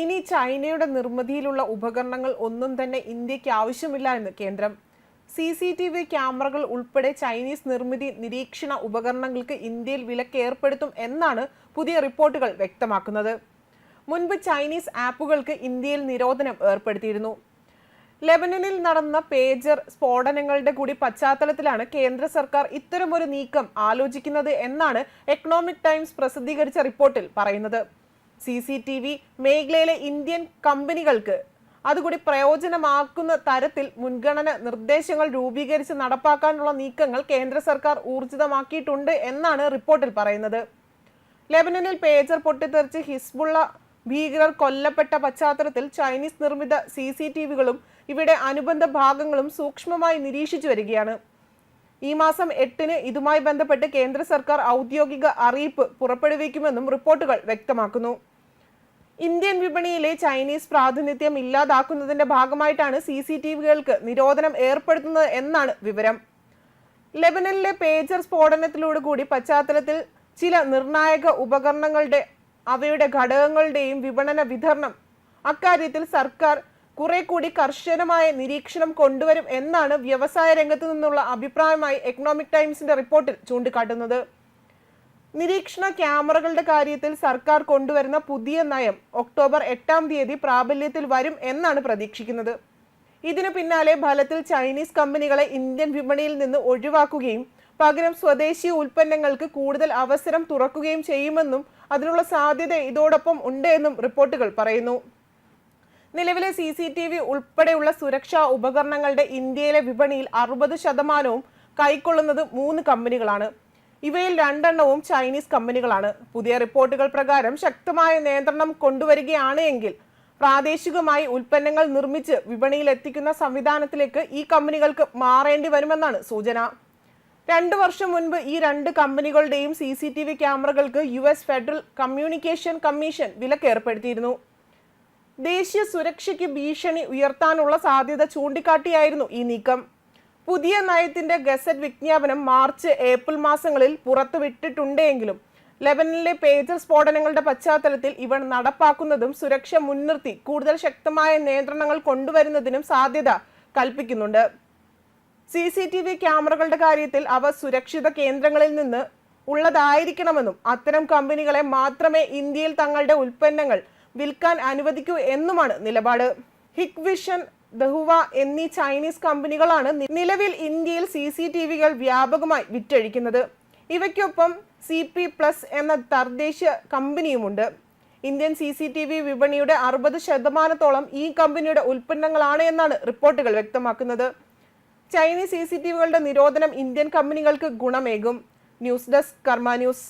ഇനി ചൈനയുടെ നിർമ്മിതിയിലുള്ള ഉപകരണങ്ങൾ ഒന്നും തന്നെ ഇന്ത്യയ്ക്ക് ആവശ്യമില്ല എന്ന് കേന്ദ്രം. സി സി ടി വി ക്യാമറകൾ ഉൾപ്പെടെ ചൈനീസ് നിർമ്മിതി നിരീക്ഷണ ഉപകരണങ്ങൾക്ക് ഇന്ത്യയിൽ വിലക്ക് ഏർപ്പെടുത്തും എന്നാണ് പുതിയ റിപ്പോർട്ടുകൾ വ്യക്തമാക്കുന്നത്. മുൻപ് ചൈനീസ് ആപ്പുകൾക്ക് ഇന്ത്യയിൽ നിരോധനം ഏർപ്പെടുത്തിയിരുന്നു. ലെബനനിൽ നടന്ന പേജർ സ്ഫോടനങ്ങളുടെ കൂടി പശ്ചാത്തലത്തിലാണ് കേന്ദ്ര സർക്കാർ ഇത്തരമൊരു നീക്കം ആലോചിക്കുന്നത് എന്നാണ് എക്കണോമിക് ടൈംസ് പ്രസിദ്ധീകരിച്ച റിപ്പോർട്ടിൽ പറയുന്നത്. സി സി ടി വി മേഖലയിലെ ഇന്ത്യൻ കമ്പനികൾക്ക് അതുകൂടി പ്രയോജനമാക്കുന്ന തരത്തിൽ മുൻഗണന നിർദ്ദേശങ്ങൾ രൂപീകരിച്ച് നടപ്പാക്കാനുള്ള നീക്കങ്ങൾ കേന്ദ്ര സർക്കാർ ഊർജിതമാക്കിയിട്ടുണ്ട് എന്നാണ് റിപ്പോർട്ടിൽ പറയുന്നത്. ലെബനനിൽ പേജർ പൊട്ടിത്തെറിച്ച് ഹിസ്ബുള്ള ഭീകരർ കൊല്ലപ്പെട്ട പശ്ചാത്തലത്തിൽ ചൈനീസ് നിർമ്മിത സി സി ടി വികളും ഇവിടെ അനുബന്ധ ഭാഗങ്ങളും സൂക്ഷ്മമായി നിരീക്ഷിച്ചു വരികയാണ്. ഈ മാസം എട്ടിന് ഇതുമായി ബന്ധപ്പെട്ട് കേന്ദ്ര സർക്കാർ ഔദ്യോഗിക അറിയിപ്പ് പുറപ്പെടുവിക്കുമെന്നും റിപ്പോർട്ടുകൾ വ്യക്തമാക്കുന്നു. ഇന്ത്യൻ വിപണിയിലെ ചൈനീസ് പ്രാതിനിധ്യം ഇല്ലാതാക്കുന്നതിന്റെ ഭാഗമായിട്ടാണ് സി സി ടി വികൾക്ക് നിരോധനം ഏർപ്പെടുത്തുന്നത് എന്നാണ് വിവരം. ലെബനനിലെ പേജർ സ്ഫോടനത്തിലൂടെ കൂടി പശ്ചാത്തലത്തിൽ ചില നിർണായക ഉപകരണങ്ങളുടെ അവയുടെ ഘടകങ്ങളുടെയും വിപണന വിതരണം അക്കാര്യത്തിൽ സർക്കാർ കുറെ കൂടി കർശനമായ നിരീക്ഷണം കൊണ്ടുവരും എന്നാണ് വ്യവസായ രംഗത്തു നിന്നുള്ള അഭിപ്രായമായി എക്കണോമിക് ടൈംസിന്റെ റിപ്പോർട്ടിൽ ചൂണ്ടിക്കാട്ടുന്നത്. നിരീക്ഷണ ക്യാമറകളുടെ കാര്യത്തിൽ സർക്കാർ കൊണ്ടുവരുന്ന പുതിയ നയം ഒക്ടോബർ എട്ടാം തീയതി പ്രാബല്യത്തിൽ വരും എന്നാണ് പ്രതീക്ഷിക്കുന്നത്. ഇതിനു പിന്നാലെ ഫലത്തിൽ ചൈനീസ് കമ്പനികളെ ഇന്ത്യൻ വിപണിയിൽ നിന്ന് ഒഴിവാക്കുകയും പകരം സ്വദേശി ഉൽപ്പന്നങ്ങൾക്ക് കൂടുതൽ അവസരം തുറക്കുകയും ചെയ്യുമെന്നും അതിനുള്ള സാധ്യത ഇതോടൊപ്പം ഉണ്ട് എന്നും റിപ്പോർട്ടുകൾ പറയുന്നു. നിലവിലെ സി സി ടി വി ഉൾപ്പെടെയുള്ള സുരക്ഷാ ഉപകരണങ്ങളുടെ ഇന്ത്യയിലെ വിപണിയിൽ അറുപത് ശതമാനവും കൈക്കൊള്ളുന്നത് മൂന്ന് കമ്പനികളാണ്. ഇവയിൽ രണ്ടെണ്ണവും ചൈനീസ് കമ്പനികളാണ്. പുതിയ റിപ്പോർട്ടുകൾ പ്രകാരം ശക്തമായ നിയന്ത്രണം കൊണ്ടുവരികയാണ് എങ്കിൽ പ്രാദേശികമായി ഉൽപ്പന്നങ്ങൾ നിർമ്മിച്ച് വിപണിയിൽ എത്തിക്കുന്ന സംവിധാനത്തിലേക്ക് ഈ കമ്പനികൾക്ക് മാറേണ്ടി വരുമെന്നാണ് സൂചന. രണ്ടു വർഷം മുൻപ് ഈ രണ്ട് കമ്പനികളുടെയും C C T V ക്യാമറകൾക്ക് U S federal communication commission വിലക്കേർപ്പെടുത്തിയിരുന്നു. ദേശീയ സുരക്ഷയ്ക്ക് ഭീഷണി ഉയർത്താനുള്ള സാധ്യത ചൂണ്ടിക്കാട്ടിയായിരുന്നു ഈ നീക്കം. പുതിയ നയത്തിന്റെ ഗസറ്റ് വിജ്ഞാപനം മാർച്ച് ഏപ്രിൽ മാസങ്ങളിൽ പുറത്തുവിട്ടിട്ടുണ്ടെങ്കിലും ലെബനനിലെ പേജർ സ്ഫോടനങ്ങളുടെ പശ്ചാത്തലത്തിൽ ഇവൻ നടപ്പാക്കുന്നതും സുരക്ഷ മുൻനിർത്തി കൂടുതൽ ശക്തമായ നിയന്ത്രണങ്ങൾ കൊണ്ടുവരുന്നതിനും സാധ്യത കൽപ്പിക്കുന്നുണ്ട്. സി സി ടി വി ക്യാമറകളുടെ കാര്യത്തിൽ അവ സുരക്ഷിത കേന്ദ്രങ്ങളിൽ നിന്ന് ഉള്ളതായിരിക്കണമെന്നും അത്തരം കമ്പനികളെ മാത്രമേ ഇന്ത്യയിൽ തങ്ങളുടെ ഉൽപ്പന്നങ്ങൾ വിൽക്കാൻ അനുവദിക്കൂ എന്നുമാണ് നിലപാട്. ഹിക് വിഷൻ ദഹുവ എന്നീ ചൈനീസ് കമ്പനികളാണ് നിലവിൽ ഇന്ത്യയിൽ സി സി ടി വികൾ വ്യാപകമായി വിറ്റഴിക്കുന്നത്. ഇവയ്ക്കൊപ്പം സി പി പ്ലസ് എന്ന തദ്ദേശീയ കമ്പനിയുമുണ്ട്. Indian C C T V വിപണിയുടെ അറുപത് ശതമാനത്തോളം ഈ കമ്പനിയുടെ ഉൽപ്പന്നങ്ങളാണ് എന്നാണ് റിപ്പോർട്ടുകൾ വ്യക്തമാക്കുന്നത്. ചൈനീസ് സി സി ടി വികളുടെ നിരോധനം ഇന്ത്യൻ കമ്പനികൾക്ക് ഗുണമേകും. News desk Karma news.